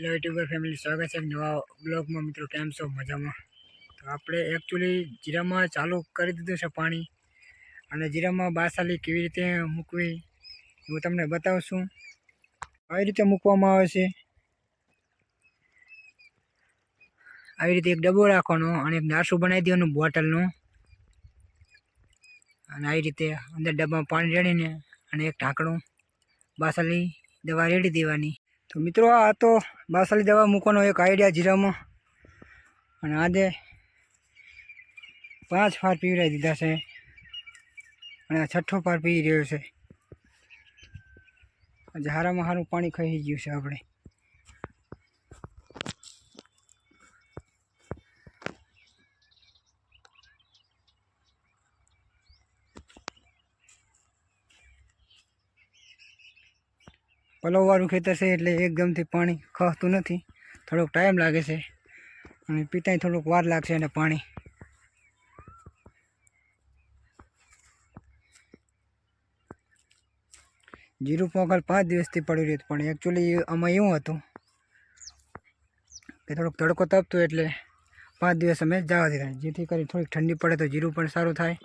Hello YouTuber family સ્વાગત છે એક નવા બ્લોગમાં મિત્રો, કેમ છો? મજામાં? તો આપણે એકચ્યુઅલી જીરામાં ચાલુ કરી દીધું છે પાણી. અને જીરામાં બાસાલી કેવી રીતે મૂકવી, હું તમને બતાવું છું આવી રીતે મૂકવામાં આવે છે. આવી રીતે એક ડબ્બો રાખવાનો અને એક નાસું બનાવી દેવાનું બોટલનું. અને આવી રીતે અંદર ડબ્બામાં પાણી રેડીને અને એક ઢાંકણું બાસાલી દવા રેડી દેવાની. તો મિત્રો આ તો બાસળી દવા મૂકવાનો એક આઈડિયા જીરામાં. અને આજે પાંચ ફાર પીવડાવી દીધા છે. અને આ છઠ્ઠો ફાર પી રહ્યો છે. હારામાં હારું પાણી ખાઈ ગયું છે આપણે. પલવવાળું ખેતર છે એટલે એકદમથી પાણી ખસતું નથી. થોડોક ટાઈમ લાગે છે અને પીતાય થોડુંક વાર લાગશે અને પાણી. જીરું પોગલ પાંચ દિવસથી પડી રહ્યું હતું, પણ એકચ્યુઅલી આમાં એવું હતું કે થોડોક તડકો તપતો એટલે પાંચ દિવસ અમે જવા દીધા. જેથી કરી થોડીક ઠંડી પડે તો જીરું પણ સારું થાય.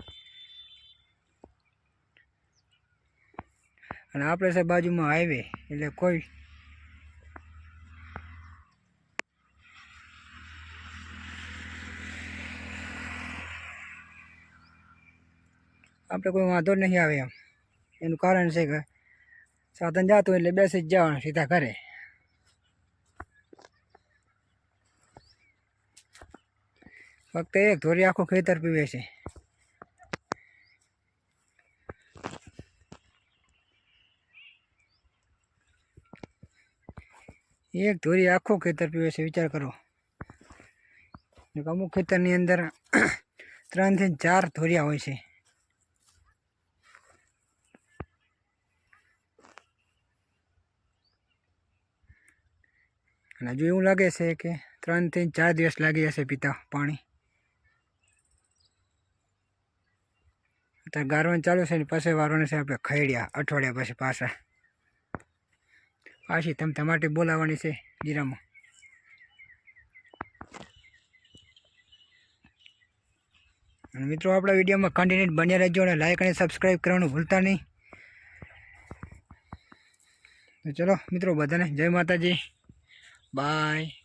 અને આપણે છે બાજુમાં હાઈવે, એટલે કોઈ આપણે કોઈ વાંધો નહીં આવે એમ. એનું કારણ છે કે સાધન જતું એટલે બેસી જ જવાનું સીધા ઘરે. ફક્ત એક ધોરી આખું ખેતર પીવે છે. એક ધોરી આખું ખેતર પીવે છે, વિચાર કરો. અમુક ખેતરની અંદર ત્રણથી ચાર ધોરિયા હોય છે. અને હજુ એવું લાગે છે કે ત્રણથી ચાર દિવસ લાગી જશે પીતા પાણી. અત્યારે ગારવાનું ચાલુ છે ને પાસે વારવાના છે, આપણે ખૈડ્યા અઠવાડિયા પછી પાછા. પાછી તમે તમારી બોલાવવાની છે જીરામાં. અને મિત્રો, આપણા વિડીયોમાં કન્ટિન્યુ બન્યા રહેજો અને લાઇક અને સબસ્ક્રાઈબ કરવાનું ભૂલતા નહીં. તો ચલો, મિત્રો, બધાને જય માતાજી. બાય